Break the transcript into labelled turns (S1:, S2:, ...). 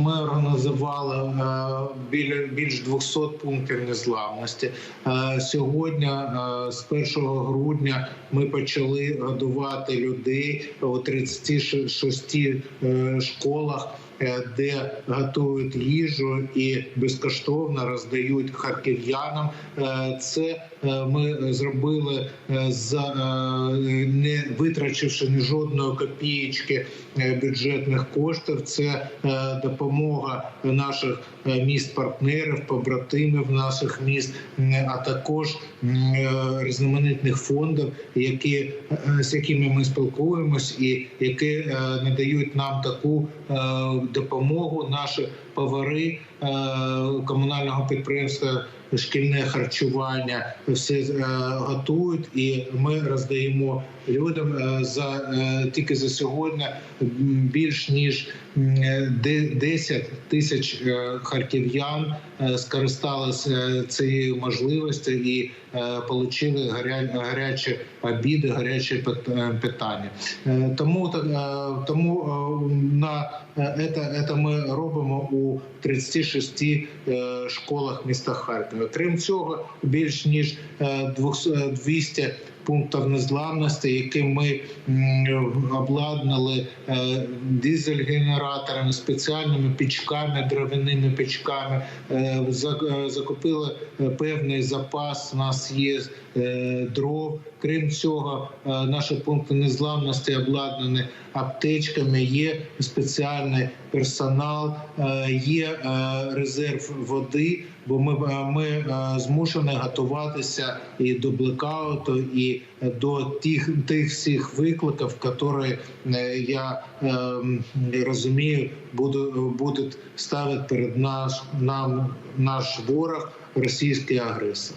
S1: Ми організували е, біля більш 200 пунктів незламності. Е, Сьогодні, е, з 1 грудня, ми почали годувати людей у 36 е, школах. Де готують їжу і безкоштовно роздають харків'янам. Це ми зробили е, не витрачивши ні жодної копієчки е, бюджетних коштів. Це е, допомога наших е, міст-партнерів, побратимів наших міст, а також різноманітних фондів, які з якими ми спілкуємось, і які надають нам таку допомогу. Наші повари комунального підприємства. Шкільне харчування все готують, і ми роздаємо людям е, за е, тільки за сьогодні більш ніж 10 тисяч е, харків'ян скористалися цією можливістю і отримали гарячі обіди, гарячі питання. Тому тому на це, це ми робимо у 36 е, школах міста Харкова. Крім цього, більш ніж е, 200 200 пунктів незламності, які ми обладнали е, дизель-генераторами, спеціальними пічками, дровяними пічками. Е, е, Закупили певний запас. У нас є дров. Крім цього, наші пункти незламності обладнані аптечками. Є спеціальний персонал, є резерв води. Бо ми, ми змушені готуватися і до блекауту, і до тих тих всіх викликів, які е, я е, розумію, буду- будуть ставити перед наш нам наш ворог, російський агресор.